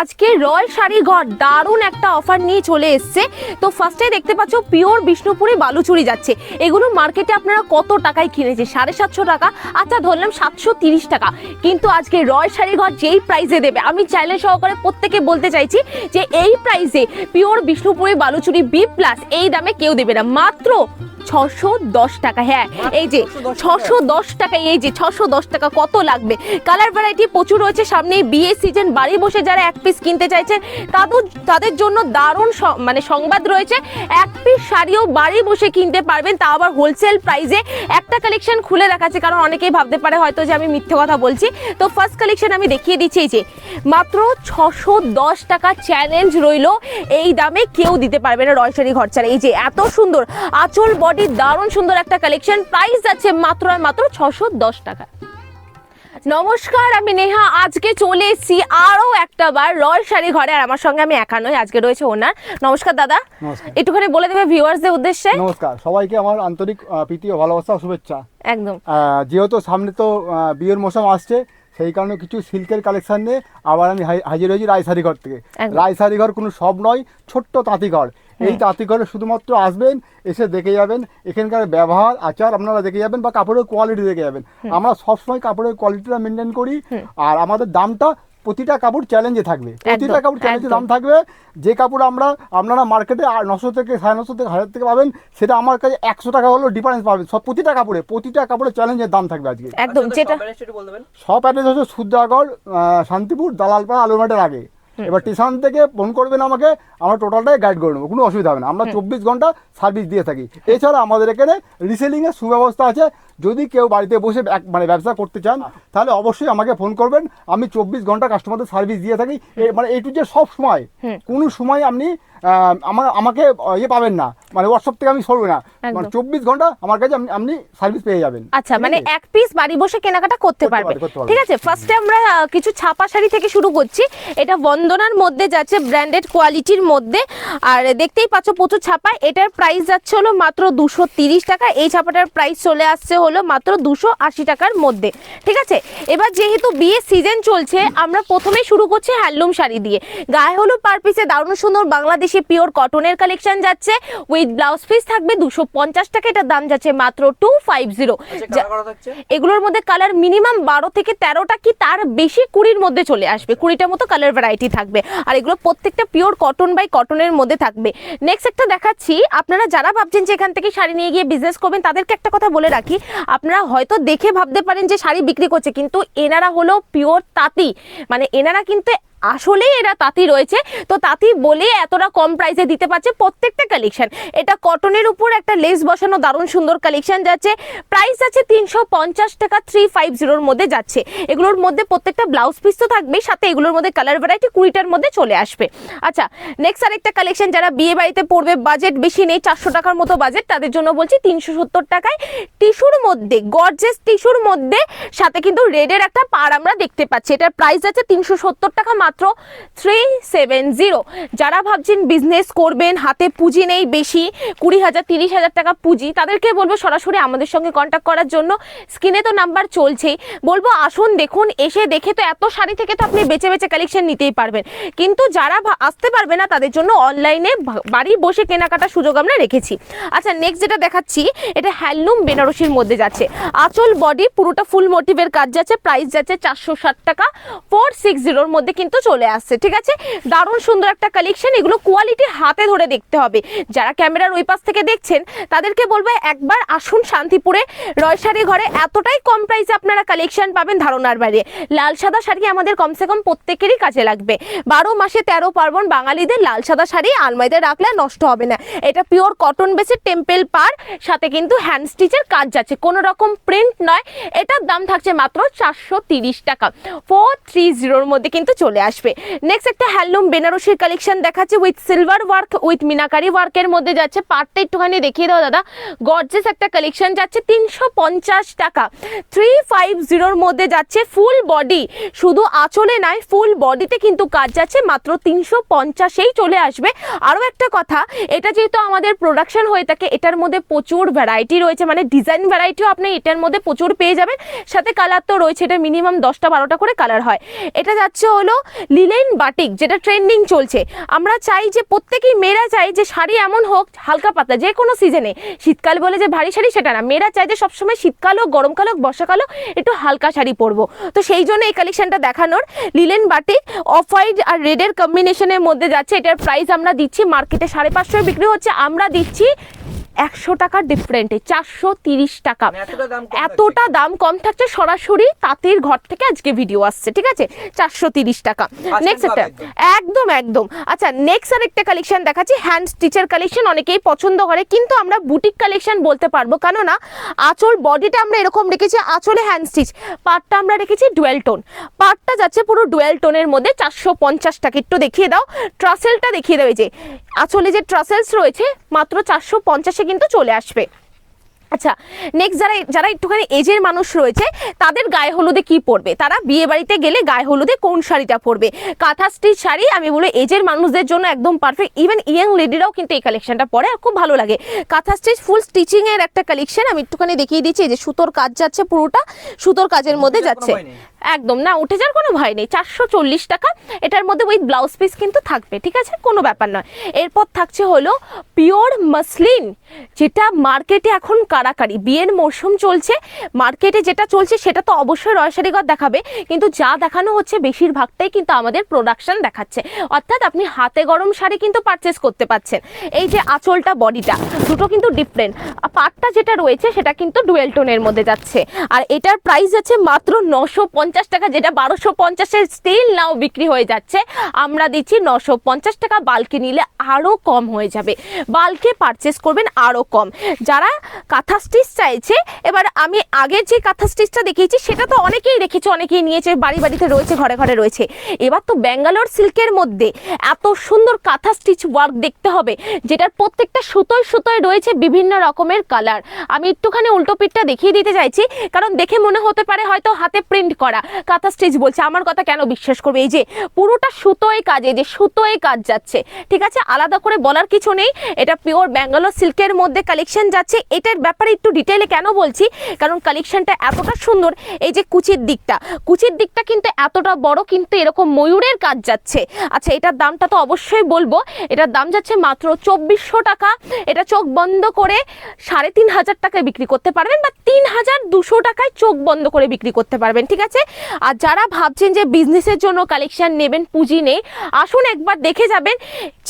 আজকে রয়্যাল শাড়ি ঘর দারুণ একটা অফার নিয়ে চলে এসছে। তো ফার্স্টে দেখতে পাচ্ছ পিওর বিষ্ণুপুরি বালুচুরি যাচ্ছে। এগুলো মার্কেটে আপনারা কত টাকায় কিনেছে? সাড়ে সাতশো টাকা আচ্ছা ধরলাম সাতশো তিরিশ টাকা। কিন্তু আজকে রয়্যাল শাড়ি ঘর যেই প্রাইসে দেবে, আমি চ্যালেঞ্জ সহকারে প্রত্যেকে বলতে চাইছি যে এই প্রাইসে pure Bishnupuri Baluchari B plus এই দামে কেউ দেবে না। মাত্র ছশো দশ টাকা হ্যাঁ এই যে ছশো দশ টাকা। এই যে ছশো দশ টাকা কত লাগবে? কালার ভ্যারাইটি প্রচুর রয়েছে সামনে বিয়ে সিজন বাড়ি বসে যারা এক পিস কিনতে চাইছেন তাদের তাদের জন্য দারুণ মানে সংবাদ রয়েছে। এক পিস শাড়িও বাড়ি বসে কিনতে পারবেন তা আবার হোলসেল প্রাইসে একটা কালেকশন খুলে দেখাচ্ছে কারণ অনেকেই ভাবতে পারে হয়তো যে আমি মিথ্যে কথা বলছি। তো ফার্স্ট কালেকশন আমি দেখিয়ে দিচ্ছি এই যে মাত্র ছশো দশ টাকা চ্যালেঞ্জ রইল এই দামে কেউ দিতে পারবে না রয়সারি ঘর ছাড়া এই যে এত সুন্দর আঁচল বডি দারুণ সুন্দর একটা কালেকশন প্রাইস আছে মাত্র আর মাত্র ছশো দশ টাকা। নমস্কার আমি নেহা। আজকে চলে এসেছি আরও একটা বার রয় শাড়ি ঘরে আর আমার সঙ্গে আমি একা নই আজকে রয়েছে ওনার। নমস্কার দাদা। একটুখানি বলে দেবে ভিউয়ার্সদের উদ্দেশ্যে? নমস্কার। সবাইকে আমার আন্তরিক প্রীতি ও ভালোবাসা শুভেচ্ছা। একদম। যেহেতু সামনে তো বিয়ের মৌসুম আসছে সেই কারণে কিছু সিল্কের কালেকশান নিয়ে আবার আমি হাজির হয়েছি রায়সারি ঘর থেকে। রায়সারি ঘর কোনো সব নয় ছোট্ট তাঁতিঘর। এই তাঁতিঘরে শুধুমাত্র আসবেন এসে দেখে যাবেন এখানকার ব্যবহার আচার আপনারা দেখে যাবেন বা কাপড়ের কোয়ালিটি দেখে যাবেন। আমরা সবসময় কাপড়ের কোয়ালিটিটা মেনটেন করি আর আমাদের দামটা প্রতিটা কাপড় চ্যালেঞ্জে থাকবে। প্রতিটা কাপড় চ্যালেঞ্জে দাম থাকবে যে কাপড় আমরা আপনারা মার্কেটে নশো থেকে সাড়ে নশো থেকে হাজার থেকে পাবেন সেটা আমার কাছে একশো টাকা হলেও ডিফারেন্স পাবেন। সব প্রতিটা কাপড়ে প্রতিটা কাপড়ে চ্যালেঞ্জের দাম থাকবে আজকে। একদম যেটা সব অ্যাড্রেস হচ্ছে আহ, শান্তিপুর দালালপাড়া আলুমাটের আগে। এবার স্টেশন থেকে ফোন করবেন আমাকে আমরা টোটালটাই গাইড করে নেব কোনো অসুবিধা হবে না। আমরা চব্বিশ ঘণ্টা সার্ভিস দিয়ে থাকি। এছাড়া আমাদের এখানে রিসেলিংয়ের সুব্যবস্থা আছে। যদি কেউ বাড়িতে বসে মানে ব্যবসা করতে চান তাহলে অবশ্যই আমাকে ফোন করবেন। আমি চব্বিশ ঘণ্টা কাস্টমারদের সার্ভিস দিয়ে থাকি। মানে এই টু যে সব সময়। কোনো সময় আপনি আমার আমাকে ইয়ে পাবেন না। মানে হোয়াটসঅ্যাপ থেকে আমি সরবো না। মানে চব্বিশ ঘণ্টা আমার কাছে আপনি- সার্ভিস পেয়ে যাবেন। আচ্ছা মানে এক পিস বাড়ি বসে কেনাকাটা করতে পারবে। ঠিক আছে? ফার্স্টে আমরা কিছু ছাপা শাড়ি থেকে শুরু করছি। এটা বন্দনার মধ্যে যাচ্ছে ব্র্যান্ডেড কোয়ালিটির মধ্যে। আর দেখতেই পাচ্ছ প্রচুর ছাপা। এটার প্রাইস যাচ্ছে হলো মাত্র দুশো তিরিশ টাকা। এই ছাপাটার প্রাইস চলে আসছে হলো মাত্র দুশো আশি টাকার মধ্যে। ঠিক আছে? এবার যেহেতু বিয়ের সিজন চলছে আমরা প্রথমেই শুরু করছি হ্যান্ডলুম শাড়ি দিয়ে। গায়ে হলো পার পিসে দারুণ সুন্দর বাংলাদেশি পিওর কটনের কালেকশন যাচ্ছে। উইথ ব্লাউজ পিস থাকবে দুশো পঞ্চাশ টাকা এটার দাম যাচ্ছে মাত্র টু ফাইভ জিরো এগুলোর মধ্যে কালার মিনিমাম বারো থেকে তেরোটা কি তার বেশি কুড়ির মধ্যে চলে আসবে। কুড়িটার মতো কালার ভ্যারাইটি থাকবে। আর এগুলো প্রত্যেকটা পিওর কটন বাই কটনের মধ্যে থাকবে। নেক্সট একটা দেখাচ্ছি। আপনারা যারা ভাবছেন যে এখান থেকে শাড়ি নিয়ে গিয়ে বিজনেস করবেন তাদেরকে একটা কথা বলে রাখি। আপনারা হয়তো দেখে ভাবতে পারেন যে শাড়ি বিক্রি করছে, কিন্তু এনারা হলো পিওর তাঁতি। মানে এনারা কিন্তু আসলেই এরা তাঁতি রয়েছে। তো তাঁতি বলে এতটা কম প্রাইসে দিতে পারছে প্রত্যেকটা কালেকশন এটা কটনের উপর একটা লেস বসানো দারুণ সুন্দর কালেকশন যাচ্ছে। প্রাইস আছে তিনশো পঞ্চাশ টাকা থ্রি ফাইভ জিরোর মধ্যে যাচ্ছে। এগুলোর মধ্যে প্রত্যেকটা ব্লাউজ পিস তো থাকবেই, সাথে এগুলোর মধ্যে কালার ভ্যারাইটি কুড়িটার মধ্যে চলে আসবে। আচ্ছা নেক্সট আরেকটা কালেকশন যারা বিয়ে বাড়িতে পড়বে বাজেট বেশি নেই, চারশো টাকার মতো বাজেট তাদের জন্য বলছি তিনশো সত্তর টাকায় টিস্যুর মধ্যে গর্জেস টিস্যুর মধ্যে, সাথে কিন্তু রেডের একটা পার আমরা দেখতে পাচ্ছি। এটার প্রাইস আছে তিনশো সত্তর টাকা মাত্র থ্রি সেভেন জিরো যারা ভাবছেন বিজনেস করবেন, হাতে পুঁজি নেই বেশি, কুড়ি হাজার, তিরিশ হাজার টাকা পুঁজি, তাদেরকে বলব সরাসরি আমাদের সঙ্গে কন্ট্যাক্ট করার জন্য। স্ক্রিনে তো নাম্বার চলছেই। বলব আসুন, দেখুন, এসে দেখে তো এত শাড়ি থেকে তো আপনি বেছে বেছে কালেকশন নিতেই পারবেন। কিন্তু যারা আসতে পারবে না, তাদের জন্য অনলাইনে বাড়ি বসে কেনাকাটার সুযোগ আমরা রেখেছি। আচ্ছা নেক্সট যেটা দেখাচ্ছি, এটা হ্যান্ডলুম বেনারসির মধ্যে যাচ্ছে। আঁচল বডি পুরোটা ফুল মোটিভের কাজ যাচ্ছে প্রাইস যাচ্ছে চারশো ষাট টাকা। ফোর সিক্স জিরোর মধ্যে কিন্তু চলে আসছে, ঠিক আছে? দারুণ সুন্দর একটা কালেকশন এগুলো কোয়ালিটি হাতে ধরে দেখতে হবে। যারা ক্যামেরার ওই পাশ থেকে দেখছেন, তাদেরকে বলব একবার আসুন শান্তিপুরে। রয়সারি ঘরে এতটাই কম প্রাইসে আপনারা কালেকশন পাবেন ধারণার বাইরে। লাল সাদা শাড়ি আমাদের কমসে কম প্রত্যেকেরই কাজে লাগবে। বারো মাসে তেরো পার্বণ, বাঙালিদের লাল সাদা শাড়ি আলমারিতে রাখলে নষ্ট হবে না। এটা পিওর কটন বেসের টেম্পেল পার, সাথে কিন্তু হ্যান্ড স্টিচের কাজ যাচ্ছে কোনো রকম প্রিন্ট নয়। এটার দাম থাকছে মাত্র চারশো টাকা। ফোর থ্রি জিরোর মধ্যে কিন্তু চলে আসবে। নেক্সট একটা হ্যান্ডলুম বেনারসির কালেকশন দেখাচ্ছে with silver work with meenakari ওয়ার্কের মধ্যে যাচ্ছে। পার্টটা একটুখানি দেখিয়ে দাও দাদা। গর্জেস একটা কালেকশন যাচ্ছে তিনশো পঞ্চাশ টাকা। থ্রি ফাইভ জিরোর মধ্যে যাচ্ছে ফুল বডি শুধু আঁচলে নয় ফুল বডিতে কিন্তু কাজ যাচ্ছে। মাত্র তিনশো পঞ্চাশেই চলে আসবে। আরও একটা কথা, এটা যেহেতু আমাদের প্রোডাকশন হয়ে থাকে, এটার মধ্যে প্রচুর ভ্যারাইটি রয়েছে। মানে ডিজাইন ভ্যারাইটিও আপনি এটার মধ্যে প্রচুর পেয়ে যাবেন। সাথে কালার তো রয়েছে, এটা মিনিমাম দশটা বারোটা করে কালার হয়। এটা যাচ্ছে হলো লিলেন বাটিক, যেটা ট্রেন্ডিং চলছে। আমরা চাই যে প্রত্যেকেই মেয়েরা চাই যে শাড়ি এমন হোক, হালকা পাতলা, যে কোনো সিজনে শীতকাল বলে যে ভারী শাড়ি, সেটা না। মেয়েরা চাই যে সবসময় শীতকাল হোক গরমকাল হোক, বর্ষাকাল হোক, একটু হালকা শাড়ি পরবো। তো সেই জন্য এই কালেকশনটা দেখানোর লিলেন বাটিক অফ হোয়াইট আর রেডের কম্বিনেশনের মধ্যে যাচ্ছে। এটার প্রাইস আমরা দিচ্ছি মার্কেটে সাড়ে পাঁচশোয় বিক্রি হচ্ছে, আমরা দিচ্ছি একশো টাকা ডিফারেন্টে চারশো তিরিশ টাকা। মানে এতটা দাম কম এতটা দাম কম থাকছে সরাসরি তাঁতির ঘর থেকে আজকে ভিডিও আসছে ঠিক আছে? চারশো তিরিশ টাকা। নেক্সট একটা। একদম। একদম আচ্ছা নেক্সট আর একটা কালেকশন দেখাচ্ছি হ্যান্ড স্টিচের কালেকশন অনেকেই পছন্দ করে কিন্তু আমরা বুটিক কালেকশন বলতে পারব। কেননা আঁচল বডিটা আমরা এরকম রেখেছি আঁচলে হ্যান্ড স্টিচ পাটটা আমরা রেখেছি ডুয়েল টোন পাটটা যাচ্ছে পুরো ডুয়েল টোনের মধ্যে চারশো পঞ্চাশ টাকা। একটু দেখিয়ে দাও। ট্রাসেলটা দেখিয়ে দেবে যে। আঁচলে যে ট্রাসেলস রয়েছে মাত্র চারশো পঞ্চাশে কিন্তু চলে আসবে। আচ্ছা নেক্সট যারা যারা একটুখানি এজের মানুষ রয়েছে তাদের গায়ে হলুদে কি পরবে? তারা বিয়ে বাড়িতে গেলে গায়ে হলুদে কোন শাড়িটা পরবে? কাঁথা স্টিচ শাড়ি আমি বলি এজের মানুষদের জন্য একদম পারফেক্ট ইভেন ইয়াং লেডিরাও কিন্তু এই কালেকশনটা পরে আর খুব ভালো লাগে। কাঁথা স্টিচ ফুল স্টিচিং এর একটা কালেকশন আমি একটুখানি দেখিয়ে দিচ্ছি যে সুতোর কাজ যাচ্ছে পুরোটা সুতোর কাজের মধ্যে যাচ্ছে। একদম না উঠে যাওয়ার কোনো ভয় নেই চারশো চল্লিশ টাকা এটার মধ্যে ওই ব্লাউজ পিস কিন্তু থাকবে ঠিক আছে? কোনো ব্যাপার নয়। এরপর থাকছে হলো পিওর মাসলিন যেটা মার্কেটে এখন কারাকারি বিয়ের মরশুম চলছে, মার্কেটে যেটা চলছে সেটা তো অবশ্যই রয়সারিগর দেখাবে, কিন্তু যা দেখানো হচ্ছে বেশিরভাগটাই কিন্তু আমাদের প্রোডাকশন দেখাচ্ছে। অর্থাৎ আপনি হাতে গরম শাড়ি কিন্তু পারচেস করতে পাচ্ছেন এই যে আঁচলটা, বডিটা, দুটো কিন্তু ডিফারেন্ট পাটটা যেটা রয়েছে সেটা কিন্তু ডুয়েল টোনের মধ্যে যাচ্ছে। আর এটার প্রাইস আছে মাত্র নশো পঞ্চাশ টাকা, যেটা বারোশো পঞ্চাশের স্টিল নাও বিক্রি হয়ে যাচ্ছে। আমরা দিচ্ছি নশো পঞ্চাশ টাকা বালকে নিলে আরও কম হয়ে যাবে। বালকে পারচেস করবেন আরও কম। যারা কাঁথা স্টিচ চাইছে। এবার আমি আগের যে কাঁথা স্টিচটা দেখিয়েছি, সেটা তো অনেকেই দেখেছি অনেকেই নিয়েছে, বাড়ি বাড়িতে রয়েছে, ঘরে ঘরে রয়েছে। এবার তো ব্যাঙ্গালোর সিল্কের মধ্যে এত সুন্দর কাঁথা স্টিচ ওয়ার্ক দেখতে হবে, যেটার প্রত্যেকটা সুতোয় সুতোয় রয়েছে বিভিন্ন রকমের কালার আমি একটুখানি উল্টো পিঠটা দেখিয়ে দিতে চাইছি, কারণ দেখে মনে হতে পারে হয়তো হাতে প্রিন্ট করা কাঁথা স্টিচ বলছে। আমার কথা কেন বিশ্বাস করবে? এই যে পুরোটা সুতোয় কাজ যে সুতোয় কাজ যাচ্ছে, ঠিক আছে? আলাদা করে বলার কিছু নেই, এটা পিওর ব্যাঙ্গালোর সিল্কের মধ্যে কালেকশন যাচ্ছে, এটার ব্যাপারে একটু ডিটেলে কেন বলছি? কারণ কালেকশনটা এতটা সুন্দর, এই যে কুচির দিকটা। কুচির দিকটা কিন্তু এতটা বড়, কিন্তু এরকম ময়ূরের কাজ যাচ্ছে। আচ্ছা এটার দামটা তো অবশ্যই বলব। এটার দাম যাচ্ছে মাত্র চব্বিশশো টাকা। এটা চোখ বন্ধ করে সাড়ে তিন হাজার টাকায় বিক্রি করতে পারবেন বা তিন হাজার দুশো টাকায় চোখ বন্ধ করে বিক্রি করতে পারবেন, ঠিক আছে? আর যারা ভাবছেন যে বিজনেসের জন্য কালেকশন নেবেন, পুঁজি নেই, আসুন একবার দেখে যাবেন।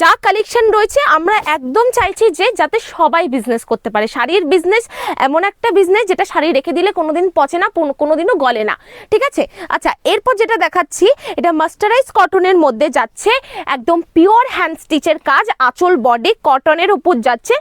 যা কালেকশন রয়েছে, আমরা একদম চাইছি যে যাতে সবাই বিজনেস করতে পারে। শাড়ির বিজনেস এমন একটা বিজনেস যেটা শাড়ি রেখে দিলে কোনোদিন পচে না, কোন- কোনোদিনও গলে না, ঠিক আছে? আচ্ছা এরপর যেটা দেখাচ্ছি, এটা মাস্টারাইজ কটনের মধ্যে যাচ্ছে, একদম পিওর হ্যান্ড স্টিচের কাজ, আঁচল বডি কটনের উপর যাচ্ছে,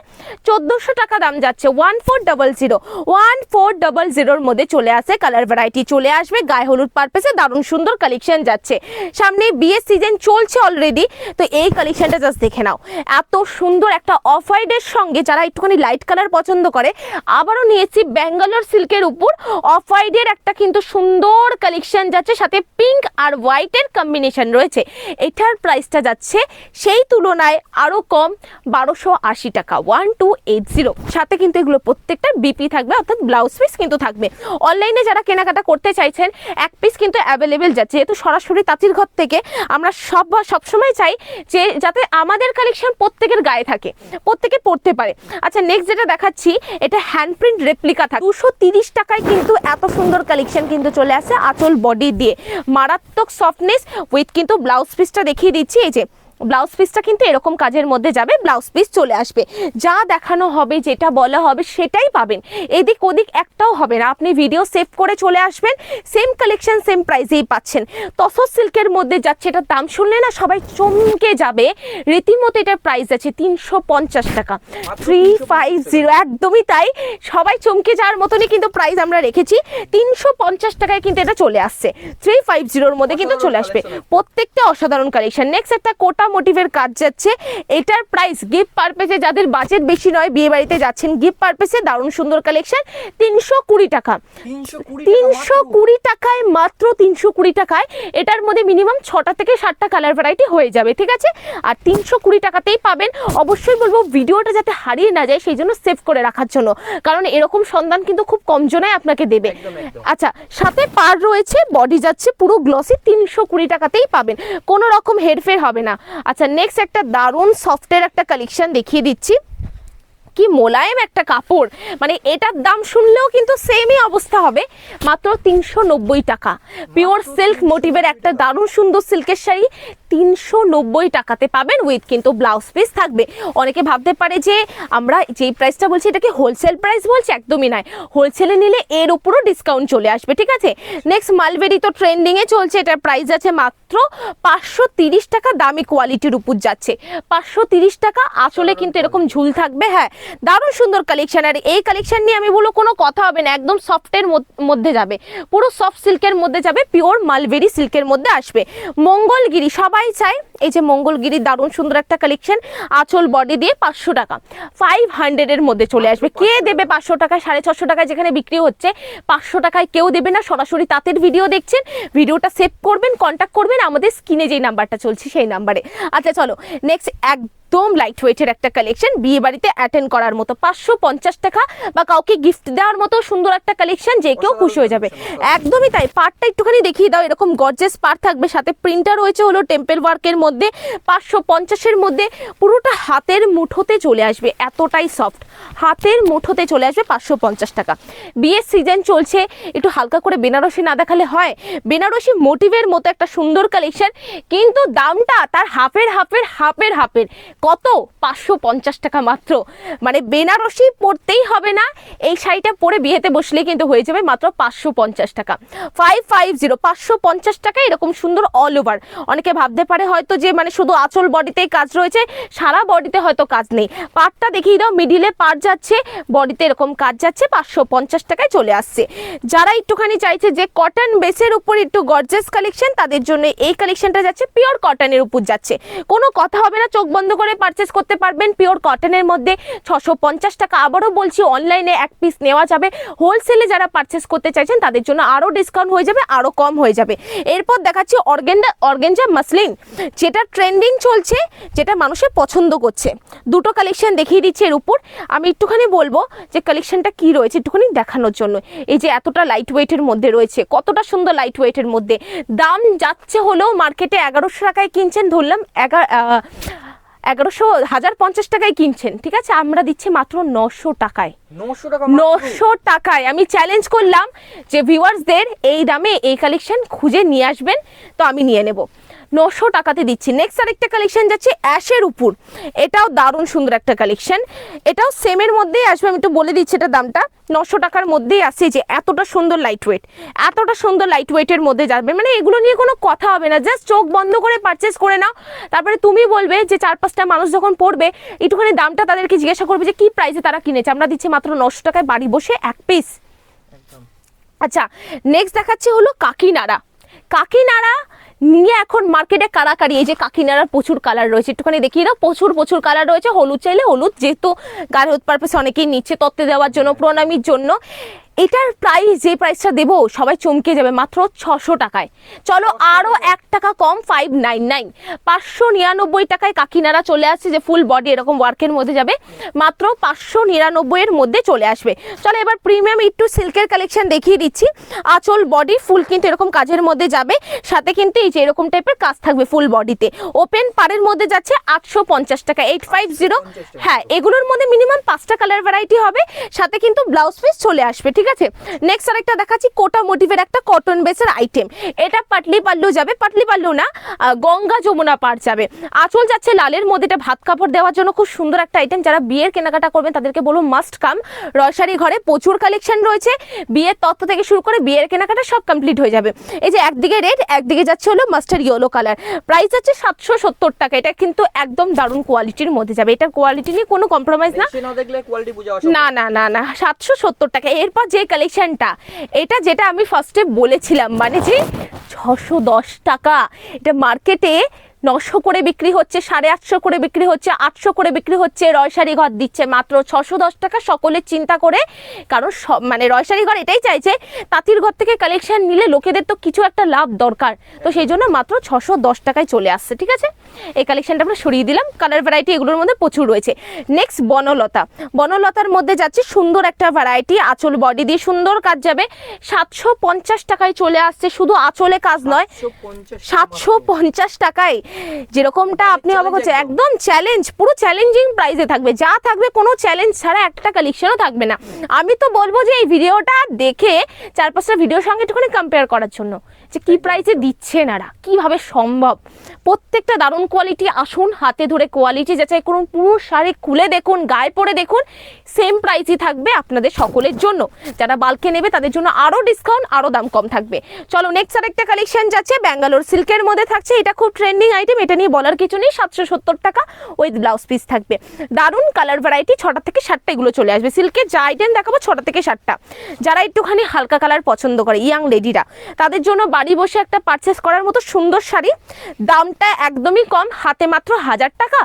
চোদ্দোশো টাকা দাম যাচ্ছে one four double zero one four double জিরোর মধ্যে চলে আসে কালার ভ্যারাইটি চলে আসবে, গায়ে হলুদ পারপেসে দারুণ সুন্দর কালেকশন যাচ্ছে। সামনে বিয়ের সিজন চলছে অলরেডি তো এই কালেকশনটা জাস্ট দেখে নাও। এত সুন্দর একটা অফ হোয়াইটের সঙ্গে যারা একটুখানি লাইট কালার পছন্দ করে আবারও নিয়েছি ব্যাঙ্গালোর সিল্কের উপর। অফ হোয়াইটের একটা কিন্তু সুন্দর কালেকশন যাচ্ছে, সাথে পিঙ্ক আর হোয়াইটের কম্বিনেশন রয়েছে। এটার প্রাইসটা যাচ্ছে সেই তুলনায় আরও কম, বারোশো আশি টাকা ওয়ান টু এইট জিরো সাথে কিন্তু এগুলো প্রত্যেকটা বিপি থাকবে, অর্থাৎ ব্লাউজ পিস কিন্তু থাকবে। অনলাইনে যারা কেনাকাটা করতে চাইছেন, এক পিস কিন্তু অ্যাভেলেবেল যাচ্ছে। যেহেতু সরাসরি তাঁতির ঘর থেকে আমরা সব সবসময় চাই যে যাতে আমাদের কালেকশন প্রত্যেকের গায়ে থাকে, প্রত্যেকে পড়তে পারে। আচ্ছা নেক্সট যেটা দেখাচ্ছি, এটা হ্যান্ড প্রিন্ট রেপ্লিকা থাকে। দুশো তিরিশ টাকায় কিন্তু এত সুন্দর কালেকশন কিন্তু চলে আসে আচল বডি দিয়ে। মারাত্মক সফটনেস উইথ কিন্তু ব্লাউজ পিসটা দেখিয়ে দিচ্ছি, এই যে ব্লাউজ পিসটা কিন্তু এরকম কাজের মধ্যে যাবে ব্লাউজ পিস চলে আসবে। যা দেখানো হবে যেটা বলা হবে সেটাই পাবেন। এদিক ওদিক একটাও হবে না। আপনি ভিডিও সেভ করে চলে আসবেন সেম কালেকশন সেম প্রাইসেই পাচ্ছেন। তসর সিল্কের মধ্যে যাচ্ছে এটার দাম শুনলে না সবাই চমকে যাবে। রীতিমতো এটার প্রাইস আছে তিনশো পঞ্চাশ টাকা। থ্রি ফাইভ জিরো একদমই তাই। সবাই চমকে যাওয়ার মতনই কিন্তু প্রাইস আমরা রেখেছি। তিনশো পঞ্চাশ টাকায় কিন্তু এটা চলে আসছে। থ্রি ফাইভ জিরোর মধ্যে কিন্তু চলে আসবে। প্রত্যেকটা অসাধারণ কালেকশন নেক্সট একটা কোটা মোটিভের কাজ যাচ্ছে। এটার প্রাইস গিফট পারপেসে যাদের বাজেট বেশি নয় বিয়ে বাড়িতে যাচ্ছেন গিফট পারপেসে দারুণ সুন্দর কালেকশন তিনশো কুড়ি টাকা। তিনশো কুড়ি টাকায় মাত্র তিনশো কুড়ি টাকায় এটার মধ্যে মিনিমাম ছটা থেকে সাতটা কালার ভ্যারাইটি হয়ে যাবে ঠিক আছে? আর তিনশো কুড়ি টাকাতেই পাবেন অবশ্যই বলব ভিডিওটা যাতে হারিয়ে না যায় সেই জন্য সেভ করে রাখার জন্য। কারণ এরকম সন্ধান কিন্তু খুব কম জনায় আপনাকে দেবে। আচ্ছা সাথে পার রয়েছে বডি যাচ্ছে পুরো গ্লসি তিনশো কুড়ি টাকাতেই পাবেন। কোনো রকম হেরফের হবে না। আচ্ছা নেক্সট একটা দারুণ সফটের একটা কালেকশন দেখিয়ে দিচ্ছি। কি মোলায়েম একটা কাপড়। মানে এটার দাম শুনলেও কিন্তু সেমই অবস্থা হবে। মাত্র তিনশো নব্বই টাকা। পিওর সিল্ক মোটিভের একটা দারুণ সুন্দর সিল্কের শাড়ি। তিনশো নব্বই টাকাতে পাবেন উইথ কিন্তু ব্লাউজ পিস থাকবে। অনেকে ভাবতে পারে যে আমরা যেই প্রাইসটা বলছি, এটা কি হোলসেল প্রাইস বলছি? একদমই নয়। হোলসেলে নিলে এর উপরও ডিসকাউন্ট চলে আসবে, ঠিক আছে? নেক্সট মালবেরি তো ট্রেন্ডিংয়ে চলছে এটার প্রাইস আছে মাত্র পাঁচশো টাকা, দামি কোয়ালিটির উপর যাচ্ছে। পাঁচশো টাকা, আসলে কিন্তু এরকম ঝুল থাকবে হ্যাঁ। দারুণ সুন্দর কালেকশন আর এই কালেকশন নিয়ে আমি বলব, কোনো কথা হবে না, একদম সফটের মধ্যে যাবে। পুরো সফট সিল্কের মধ্যে যাবে পিওর মালবেরি সিল্কের মধ্যে আসবে। মঙ্গলগিরি সবাই চায় এই যে মঙ্গলগিরি দারুণ সুন্দর একটা কালেকশন আঁচল বডি দিয়ে পাঁচশো টাকা। ফাইভ হান্ড্রেডের মধ্যে চলে আসবে। কে দেবে পাঁচশো টাকায় সাড়ে ছশো টাকায় যেখানে বিক্রি হচ্ছে পাঁচশো টাকায় কেউ দেবে না। সরাসরি তাঁতের ভিডিও দেখছেন। ভিডিওটা সেভ করবেন কন্ট্যাক্ট করবেন। আমাদের স্ক্রিনে যেই নাম্বারটা চলছে সেই নাম্বারে আচ্ছা চলো নেক্সট একদম লাইট ওয়েটের একটা কালেকশন বিয়ে বাড়িতে অ্যাটেন্ড করার মতো। পাঁচশো পঞ্চাশ টাকা বা কাউকে গিফট দেওয়ার মতো সুন্দর একটা কালেকশন যে কেউ খুশি হয়ে যাবে। একদমই তাই। পার্টটা একটুখানি দেখিয়ে দাও, এরকম গর্জেস পার্ট থাকবে। সাথে প্রিন্টার রয়েছে হলো টেম্পেল ওয়ার্কের মধ্যে। পাঁচশো পঞ্চাশের মধ্যে পুরোটা হাতের মুঠোতে চলে আসবে। এতটাই সফট হাতের মুঠোতে চলে আসবে পাঁচশো পঞ্চাশ টাকা। বিয়ের সিজন চলছে। একটু হালকা করে বেনারসি না দেখালে হয়। বেনারসি মোটিভের মতো একটা সুন্দর কালেকশন কিন্তু দামটা তার হাফের হাফের হাফের হাফের কত? পাঁচশো পঞ্চাশ টাকা মাত্র। মানে বেনারসি পরতেই হবে না। এই শাড়িটা পরে বিয়েতে বসলে কিন্তু হয়ে যাবে মাত্র পাঁচশো পঞ্চাশ টাকা। ফাইভ ফাইভ জিরো পাঁচশো পঞ্চাশ টাকা এরকম সুন্দর অল ওভার অনেকে ভাবতে পারে হয়তো যে মানে শুধু আঁচল বডিতেই কাজ রয়েছে, সারা বডিতে হয়তো কাজ নেই। পাটটা দেখিয়ে দাও মিডিলে পাট যাচ্ছে বডিতে এরকম কাজ যাচ্ছে, পাঁচশো পঞ্চাশ টাকায় চলে আসছে। যারা একটুখানি চাইছে যে কটন বেসের উপর একটু গর্জেস কালেকশন তাদের জন্য এই কালেকশনটা যাচ্ছে পিওর কটনের উপর যাচ্ছে। কোনো কথা হবে না, চোখ বন্ধ করে পারচেস করতে পারবেন পিওর কটনের মধ্যে। ছশো পঞ্চাশ টাকা। আবারও বলছি অনলাইনে এক পিস নেওয়া যাবে। হোলসেলে যারা পারচেস করতে চাইছেন, তাদের জন্য আরও ডিসকাউন্ট হয়ে যাবে, আরও কম হয়ে যাবে। এরপর দেখাচ্ছি অর্গেন্ডা অর্গেঞ্জা মাসলিন যেটা ট্রেন্ডিং চলছে, যেটা মানুষের পছন্দ করছে। দুটো কালেকশন দেখিয়ে দিচ্ছি এর উপর। আমি একটুখানি বলব যে কালেকশনটা কি রয়েছে, একটুখানি দেখানোর জন্য। এই যে এতটা লাইট ওয়েটের মধ্যে রয়েছে, কতটা সুন্দর লাইট ওয়েটের মধ্যে। দাম যাচ্ছে হলেও মার্কেটে এগারোশো টাকায় কিনছেন, ধরলাম এগারো এগারোশো হাজার পঞ্চাশ টাকায় কিনছেন ঠিক আছে? আমরা দিচ্ছি মাত্র নশো টাকায়। নশো টাকায়। আমি চ্যালেঞ্জ করলাম যে ভিউয়ার্সদের এই দামে এই কালেকশন খুঁজে নিয়ে আসবেন তো আমি নিয়ে নেব। নশো টাকাতে দিচ্ছি। নেক্সট আরেকটা কালেকশন যাচ্ছে অ্যাশের উপর। এটাও দারুণ সুন্দর একটা কালেকশন এটাও সেমের মধ্যেই আসবে আমি একটু বলে দিচ্ছি এটা দামটা। নশো টাকার মধ্যেই আসছে যে এতটা সুন্দর লাইট ওয়েট এতটা সুন্দর লাইট ওয়েটের মধ্যে যাবে। মানে এগুলো নিয়ে কোনো কথা হবে না। জাস্ট চোখ বন্ধ করে পারচেস করে নাও। তারপরে তুমি বলবে যে চার পাঁচটা মানুষ যখন পড়বে একটুখানি দামটা তাদেরকে জিজ্ঞাসা করবে যে কি প্রাইসে তারা কিনেছে? আমরা দিচ্ছি মাত্র নশো টাকায় বাড়ি বসে এক পিস আচ্ছা নেক্সট দেখাচ্ছি হলো কাকিনাড়া। কাকিনাড়া নিয়ে এখন মার্কেটে কারাকারি এই যে কাকিনারার প্রচুর কালার রয়েছে। একটুখানি দেখিয়ে দাও, প্রচুর প্রচুর কালার রয়েছে। হলুদ চাইলে হলুদ, যেহেতু হলুদ পারপাসে অনেকেই নিচ্ছে তত্ত্বে দেওয়ার জন্য, প্রণামীর জন্য। এটার প্রাইস যে প্রাইসটা দেবো সবাই চমকে যাবে মাত্র ছশো টাকায়। চলো আরও এক টাকা কম ফাইভ নাইন নাইন পাঁচশো নিরানব্বই টাকায় কাকিনারা চলে আসছে যে ফুল বডি এরকম ওয়ার্কের মধ্যে যাবে। মাত্র পাঁচশো নিরানব্বইয়ের মধ্যে চলে আসবে। চলো এবার প্রিমিয়াম একটু সিল্কের কালেকশন দেখিয়ে দিচ্ছি। আঁচল বডি ফুল কিন্তু এরকম কাজের মধ্যে যাবে। সাথে কিন্তু এই যে এরকম টাইপের কাজ থাকবে ফুল বডিতে ওপেন পারের মধ্যে যাচ্ছে আটশো পঞ্চাশ টাকা এইট ফাইভ জিরো হ্যাঁ এগুলোর মধ্যে মিনিমাম পাঁচটা কালার ভ্যারাইটি হবে। সাথে কিন্তু ব্লাউজ পিস চলে আসবে ঠিক আছে? নেক্সট আরেকটা দেখাচ্ছি কোটা মোটিভের একটা কটন বেসের আইটেম এটা পাটলি পাল্লু যাবে পাটলি পাল্লু না গঙ্গা যমুনা পাড় যাবে। আঁচল যাচ্ছে লালের মধ্যে এটা ভাত কাপড় দেওয়ার জন্য খুব সুন্দর একটা আইটেম যারা বিয়ের কেনাকাটা করবেন তাদেরকে বলব মাস্ট কাম রয়সারি ঘরে প্রচুর কালেকশন রয়েছে। বিয়ের তত্ত্ব থেকে শুরু করে বিয়ের কেনাকাটা সব কমপ্লিট হয়ে যাবে। এই যে একদিকে রেড একদিকে যাচ্ছে হলো মাস্টার ইয়েলো কালার প্রাইস আছে সাতশো সত্তর টাকা। এটা কিন্তু একদম দারুণ কোয়ালিটির মধ্যে যাবে। এটা কোয়ালিটি নিয়ে কোনো কম্প্রোমাইজ না। না না না না সাতশো সত্তর টাকা। এরপর যে কালেকশনটা এটা যেটা আমি ফার্স্টে বলেছিলাম মানে যে ছশো দশ টাকা। এটা মার্কেটে নশো করে বিক্রি হচ্ছে সাড়ে আটশো করে বিক্রি হচ্ছে আটশো করে বিক্রি হচ্ছে রয়সারি ঘর দিচ্ছে মাত্র ছশো দশ টাকা। সকলের চিন্তা করে কারণ সব মানে রয়সারি ঘর এটাই চাইছে তাঁতির ঘর থেকে কালেকশন নিলে লোকেদের তো কিছু একটা লাভ দরকার। তো সেই জন্য মাত্র ছশো দশ টাকায় চলে আসছে ঠিক আছে? এই কালেকশনটা আমরা সরিয়ে দিলাম কালার ভ্যারাইটি এগুলোর মধ্যে প্রচুর রয়েছে। নেক্সট বনলতা। বনলতার মধ্যে যাচ্ছে সুন্দর একটা ভ্যারাইটি আঁচল বডি দিয়ে সুন্দর কাজ যাবে। সাতশো পঞ্চাশ টাকায় চলে আসছে শুধু আঁচলে কাজ নয় সাতশো পঞ্চাশ টাকায় যেরকমটা আপনি অবাক হচ্ছে একদম। চ্যালেঞ্জ পুরো চ্যালেঞ্জিং প্রাইসে থাকবে। যা থাকবে কোনো চ্যালেঞ্জ ছাড়া একটা কালেকশনও থাকবে না। আমি তো বলব যে এই ভিডিওটা দেখে চার পাঁচটা ভিডিওর সঙ্গে একটুখানি কম্পেয়ার করার জন্য যে কি প্রাইসে দিচ্ছে নারা কীভাবে সম্ভব? প্রত্যেকটা দারুণ কোয়ালিটি আসুন, হাতে ধরে কোয়ালিটি যাচাই করুন, পুরো শাড়ি খুলে দেখুন, গায়ে পরে দেখুন সেম প্রাইসই থাকবে আপনাদের সকলের জন্য। যারা বালকে নেবে তাদের জন্য আরও ডিসকাউন্ট আরও দাম কম থাকবে। চলো নেক্সট আরেকটা কালেকশন যাচ্ছে, ব্যাঙ্গালোর সিল্কের মধ্যে থাকছে। এটা খুব ট্রেন্ডিং আইটেম এটা নিয়ে বলার কিছু নেই, সাতশো সত্তর টাকা উইথ ব্লাউজ পিস থাকবে। দারুণ কালার ভ্যারাইটি ছটা থেকে সাতটা এগুলো চলে আসবে। সিল্কের যা আইটেম দেখাবো, ছটা থেকে সাতটা। যারা একটুখানি হালকা কালার পছন্দ করে ইয়াং লেডিরা তাদের জন্য বাড়ি বসে একটা পারচেস করার মতো সুন্দর শাড়ি। দামটা একদমই কম, হাতে মাত্র হাজার টাকা।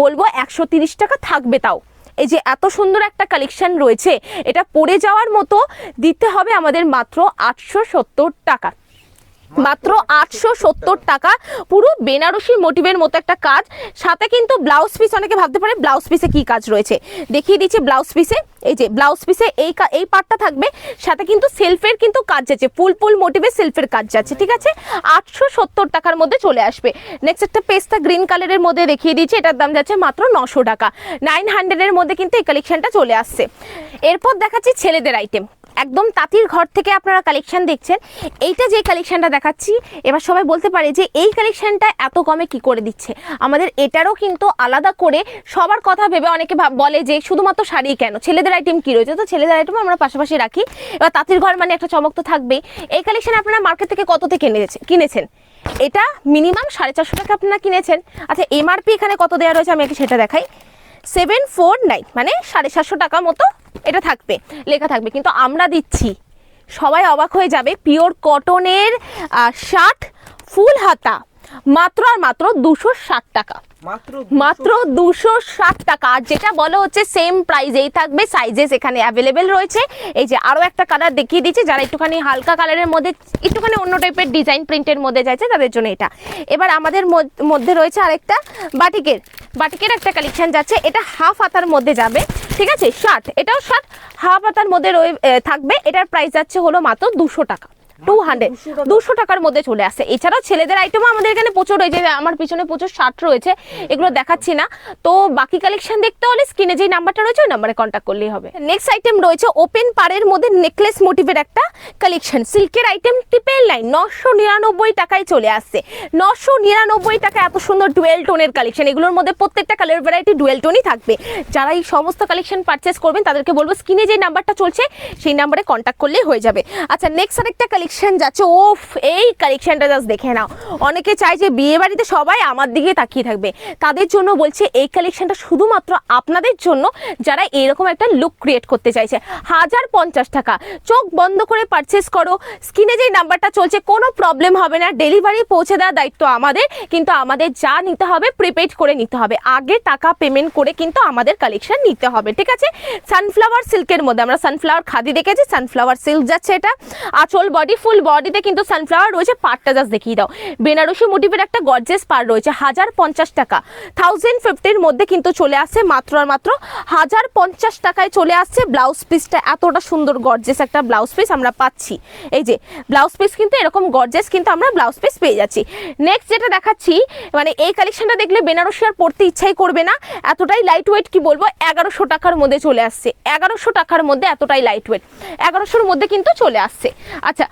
বলব একশো তিরিশ টাকা থাকবে তাও। এই যে এত সুন্দর একটা কালেকশন রয়েছে, এটা পড়ে যাওয়ার মতো দিতে হবে আমাদের মাত্র আটশো সত্তর টাকা। মাত্র আটশো সত্তর টাকা। পুরো বেনারসি মোটিভের মতো একটা কাজ। সাথে কিন্তু ব্লাউজ পিস অনেকে ভাবতে পারে ব্লাউজ পিসে কি কাজ রয়েছে। দেখিয়ে দিচ্ছি ব্লাউজ পিসে এই যে ব্লাউজ পিসে এই এই পার্টটা থাকবে। সাথে কিন্তু সেলফের কিন্তু কাজ যাচ্ছে। ফুল ফুল মোটিভে সেলফের কাজ যাচ্ছে, ঠিক আছে? আটশো সত্তর টাকার মধ্যে চলে আসবে। নেক্সট একটা পেস্তা গ্রিন কালারের মধ্যে দেখিয়ে দিচ্ছি। এটার দাম যাচ্ছে মাত্র নশো টাকা। নাইন হান্ড্রেডের মধ্যে কিন্তু এই কালেকশনটা চলে আসছে। এরপর দেখাচ্ছি ছেলেদের আইটেম একদম তাঁতির ঘর থেকে আপনারা কালেকশন দেখছেন। এইটা যে কালেকশনটা দেখাচ্ছি, এবার সবাই বলতে পারে যে এই কালেকশনটা এত কমে কি করে দিচ্ছে? আমাদের এটারও কিন্তু আলাদা করে সবার কথা ভেবে অনেকে বলে যে শুধুমাত্র শাড়ি কেন? ছেলেদের আইটেম কি রয়েছে? তো ছেলেদের আইটেম আমরা পাশাপাশি রাখি। এবার তাঁতির ঘর মানে একটা চমক তো থাকবেই। এই কালেকশন আপনারা মার্কেট থেকে কত থেকে কিনেছে কিনেছেন? এটা মিনিমাম সাড়ে চারশো টাকা আপনারা কিনেছেন। আচ্ছা এমআরপি এখানে কত দেওয়া রয়েছে? আমি একটু সেটা দেখাই। সেভেন ফোর নাইন মানে সাড়ে সাতশো টাকা মতো এটা থাকবে, লেখা থাকবে। কিন্তু আমরা দিচ্ছি। সবাই অবাক হয়ে যাবে, পিওর কটনের শার্ট, ফুল হাতা। মাত্র আর মাত্র দুশো ষাট টাকা। মাত্র মাত্র দুশো ষাট টাকা। আর যেটা বলো হচ্ছে সেম প্রাইজেই থাকবে সাইজেস এখানে অ্যাভেলেবেল রয়েছে। এই যে আরও একটা কালার দেখিয়ে দিচ্ছি যারা একটুখানি হালকা কালারের মধ্যে একটুখানি অন্য টাইপের ডিজাইন প্রিন্টের মধ্যে যাচ্ছে তাদের জন্য এটা। এবার আমাদের মধ্য- মধ্যে রয়েছে আরেকটা বাটিকের। বাটিকের একটা কালেকশন যাচ্ছে এটা হাফ হাতার মধ্যে যাবে ঠিক আছে? শার্ট এটাও শার্ট হাফ হাতার মধ্যে রয়ে থাকবে। এটার প্রাইস যাচ্ছে হলো মাত্র দুশো টাকা। টু হান্ড্রেড 200 দুশো টাকার মধ্যে চলে আসে। এছাড়াও ছেলেদের আইটেমও আমাদের এখানে প্রচুর রয়েছে আমার পিছনে প্রচুর শার্ট রয়েছে এগুলো দেখাচ্ছি না। তো বাকি কালেকশন দেখতে হলে স্ক্রিনে যেই নাম্বারটা রয়েছে ওই নাম্বারে কন্ট্যাক্ট করলেই হবে। নেক্সট আইটেম রয়েছে ওপেন পাড়ের মধ্যে নেকলেস মোটিভের একটা কালেকশন সিল্কের আইটেম ট্রিপেল লাইন নশো নিরানব্বই টাকায় চলে আসছে নশো নিরানব্বই টাকা এত সুন্দর ডুয়েল টোনের কালেকশন এগুলোর মধ্যে প্রত্যেকটা কালার ভ্যারাইটি ডুয়েল টোনই থাকবে। যারা এই সমস্ত কালেকশন পারচেস করবেন তাদেরকে বলব স্ক্রিনে যে নাম্বারটা চলছে সেই নাম্বারে কন্ট্যাক্ট করলেই হয়ে যাবে। আচ্ছা নেক্সট আরেকটা কালেকশন যাচ্ছে। ওফ, এই কালেকশনটা জাস্ট দেখে নাও। অনেকে চায় যে বিয়ে বাড়িতে সবাই আমার দিকে তাকিয়ে থাকবে। তাদের জন্য বলছে, এই কালেকশনটা শুধুমাত্র আপনাদের জন্য যারা এরকম একটা লুক ক্রিয়েট করতে চাইছে। হাজার পঞ্চাশ টাকা। চোখ বন্ধ করে পারচেস করো। স্ক্রিনে যেই নাম্বারটা চলছে, কোনো প্রবলেম হবে না। ডেলিভারি পৌঁছে দেওয়ার দায়িত্ব আমাদের। কিন্তু আমাদের যা নিতে হবে প্রিপেড করে নিতে হবে। আগে টাকা পেমেন্ট করে কিন্তু আমাদের কালেকশন নিতে হবে। ঠিক আছে? সানফ্লাওয়ার সিল্কের মধ্যে, আমরা সানফ্লাওয়ার খাদি দেখেছি সানফ্লাওয়ার সিল্ক যাচ্ছে এটা। আচল বডি ফুল বডিতে কিন্তু সানফ্লাওয়ার রয়েছে, পাটটা জাস্ট দেখিয়ে দাও। বেনারসি মোটিভের একটা গর্জেস পার রয়েছে, হাজার পঞ্চাশ টাকা। থাউজেন্ড ফিফটির মধ্যে কিন্তু চলে আসছে, মাত্র আর মাত্র হাজার পঞ্চাশ টাকায় চলে আসছে ব্লাউজ পিসটা এতটা সুন্দর গর্জেস একটা ব্লাউজ পিস আমরা পাচ্ছি। এই যে ব্লাউজ পিস কিন্তু এরকম গর্জেস কিন্তু আমরা ব্লাউজ পিস পেয়ে যাচ্ছি। নেক্সট যেটা দেখাচ্ছি মানে এই কালেকশনটা দেখলে বেনারসি আর পড়তে ইচ্ছাই করবে না। এতটাই লাইট ওয়েট কি বলব, এগারোশো টাকার মধ্যে চলে আসছে। এগারোশো টাকার মধ্যে এতটাই লাইট ওয়েট এগারোশোর মধ্যে কিন্তু চলে আসছে। আচ্ছা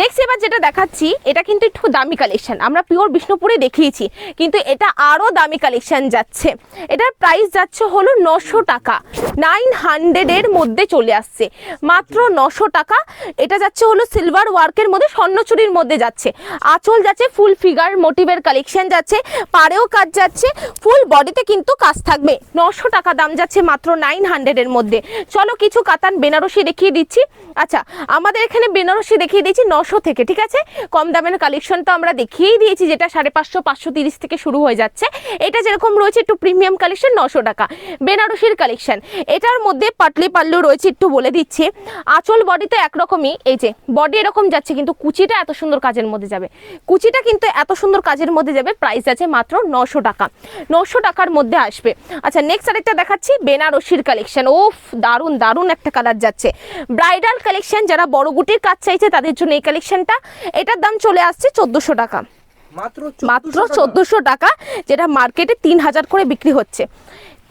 নেক্সট এবার যেটা দেখাচ্ছি, এটা কিন্তু একটু দামি কালেকশন আমরা পিওর বিষ্ণুপুরে দেখিয়েছি, কিন্তু এটা আরও দামি কালেকশন যাচ্ছে। এটার প্রাইস যাচ্ছে হলো নশো টাকা। নাইন হান্ড্রেডের মধ্যে চলে আসছে। মাত্র নশো টাকা। এটা যাচ্ছে হলো সিলভার ওয়ার্কের মধ্যে স্বর্ণচুরির মধ্যে যাচ্ছে। আঁচল যাচ্ছে ফুল ফিগার মোটিভের কালেকশন যাচ্ছে, পাড়েও কাজ যাচ্ছে ফুল বডিতে কিন্তু কাজ থাকবে। নশো টাকা দাম যাচ্ছে মাত্র নাইন হান্ড্রেডের মধ্যে। চলো কিছু কাতান বেনারসি দেখিয়ে দিচ্ছি। আচ্ছা আমাদের এখানে বেনারসি দেখিয়ে দিচ্ছি। দিয়েছি নশো থেকে, ঠিক আছে? কম দামের কালেকশন তো আমরা দেখিয়েই দিয়েছি, যেটা সাড়ে পাঁচশো পাঁচশো তিরিশ থেকে শুরু হয়ে যাচ্ছে। এটা যেরকম রয়েছে একটু প্রিমিয়াম কালেকশন নশো টাকা। বেনারসির কালেকশন এটার মধ্যে পাটলি পাল্লু রয়েছে একটু বলে দিচ্ছি। আঁচল বডি তো একরকমই, এই যে বডি এরকম যাচ্ছে, কিন্তু কুচিটা এত সুন্দর কাজের মধ্যে যাবে। কুচিটা কিন্তু এত সুন্দর কাজের মধ্যে যাবে প্রাইস আছে মাত্র নশো টাকা। নশো টাকার মধ্যে আসবে। আচ্ছা নেক্সট আরেকটা দেখাচ্ছি, বেনারসির কালেকশন ওফ দারুণ দারুণ একটা কালার যাচ্ছে। ব্রাইডাল কালেকশন যারা বড় গুটির কাজ চাইছে, তাদের জন্য এই কালেকশনটা এটার দাম চলে আসছে চোদ্দোশো টাকা। মাত্র চোদ্দোশো টাকা। যেটা মার্কেটে তিন হাজার করে বিক্রি হচ্ছে।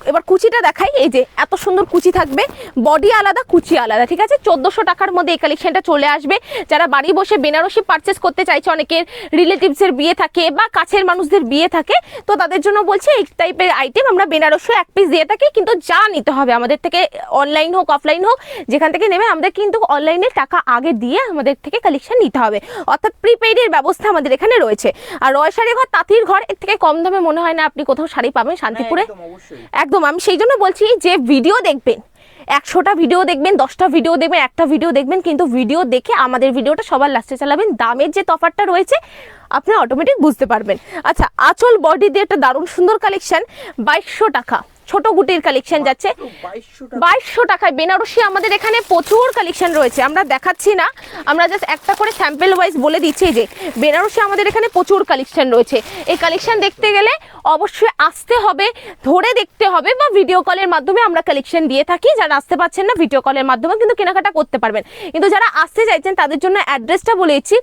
এবার কুচিটা দেখাই এই যে এত সুন্দর কুচি থাকবে বডি আলাদা কুচি আলাদা ঠিক আছে? চোদ্দোশো টাকার মধ্যে এই কালেকশনটা চলে আসবে। যারা বাড়ি বসে বেনারসি পারচেস করতে চাইছে অনেকের রিলেটিভসের বিয়ে থাকে বা কাছের মানুষদের বিয়ে থাকে তো তাদের জন্য বলছি এই টাইপের আইটেম আমরা বেনারসি এক পিস দিয়ে থাকি কিন্তু যা নিতে হবে আমাদের থেকে অনলাইন হোক অফলাইন হোক যেখান থেকে নেবে আমাদের কিন্তু অনলাইনে টাকা আগে দিয়ে আমাদের থেকে কালেকশন নিতে হবে। অর্থাৎ প্রিপেইডের ব্যবস্থা আমাদের এখানে রয়েছে। আর রয় শাড়ি ঘর তাঁতির ঘর এর থেকে কম দামে মনে হয় না আপনি কোথাও শাড়ি পাবেন হ্যাঁ, শান্তিপুরে? একদম একদম, আমি সেই জন্য বলছি যে ভিডিও দেখবেন। একশোটা ভিডিও দেখবেন, দশটা ভিডিও দেখবেন, একটা ভিডিও দেখবেন, কিন্তু ভিডিও দেখে আমাদের ভিডিওটা সবার লাস্টে চালাবেন। দামের যে তফারটা রয়েছে আপনি অটোমেটিক বুঝতে পারবেন। আচ্ছা আচল বডি দিয়ে একটা দারুণ সুন্দর কালেকশান বাইশশো টাকা। ছোট গুটির কালেকশন যাচ্ছে। বাইশশো টাকায়। বেনারসি আমাদের এখানে প্রচুর কালেকশন রয়েছে। আমরা দেখাচ্ছি না। আমরা জাস্ট একটা করে স্যাম্পেল ওয়াইজ বলে দিচ্ছি যে বেনারসি আমাদের এখানে প্রচুর কালেকশন রয়েছে। এই কালেকশন দেখতে গেলে অবশ্যই আসতে হবে ধরে দেখতে হবে বা ভিডিও কলের মাধ্যমে আমরা কালেকশন দিয়ে থাকি। যারা আসতে পারছেন না ভিডিও কলের মাধ্যমে কিন্তু কেনাকাটা করতে পারবেন। কিন্তু যারা আসতে চাইছেন তাদের জন্য অ্যাড্রেসটা বলেছি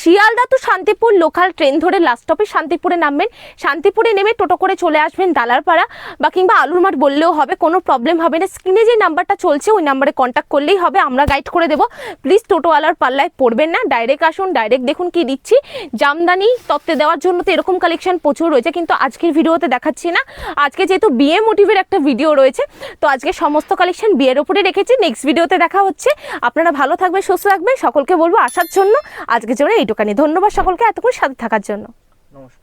শিয়ালদা তো শান্তিপুর লোকাল ট্রেন ধরে লাস্ট স্টপে শান্তিপুরে নামবেন। শান্তিপুরে নেমে টোটো করে চলে আসবেন দালারপাড়া বা কিংবা আলুর মাঠ বললেও হবে, কোনো প্রবলেম হবে না। স্ক্রিনে যে নাম্বারটা চলছে, ওই নাম্বারে কন্ট্যাক্ট করলেই হবে। আমরা গাইড করে দেবো। প্লিজ টোটোওয়ালার পাল্লায় পড়বেন না। ডাইরেক্ট আসুন ডাইরেক্ট দেখুন কি দিচ্ছি। জামদানি তত্ত্বে দেওয়ার জন্য তো এরকম কালেকশন প্রচুর রয়েছে, কিন্তু আজকের ভিডিওতে দেখাচ্ছি না। আজকে যেহেতু বিয়ে মোটিভের একটা ভিডিও রয়েছে, তো আজকে সমস্ত কালেকশন বিয়ের উপরে রেখেছি। নেক্সট ভিডিওতে দেখা হচ্ছে। আপনারা ভালো থাকবেন, সুস্থ থাকবেন। সকলকে বলব আসার জন্য আজকের জন্য এইটুকানি। ধন্যবাদ সকলকে এতক্ষণ সাথে থাকার জন্য। নমস্কার।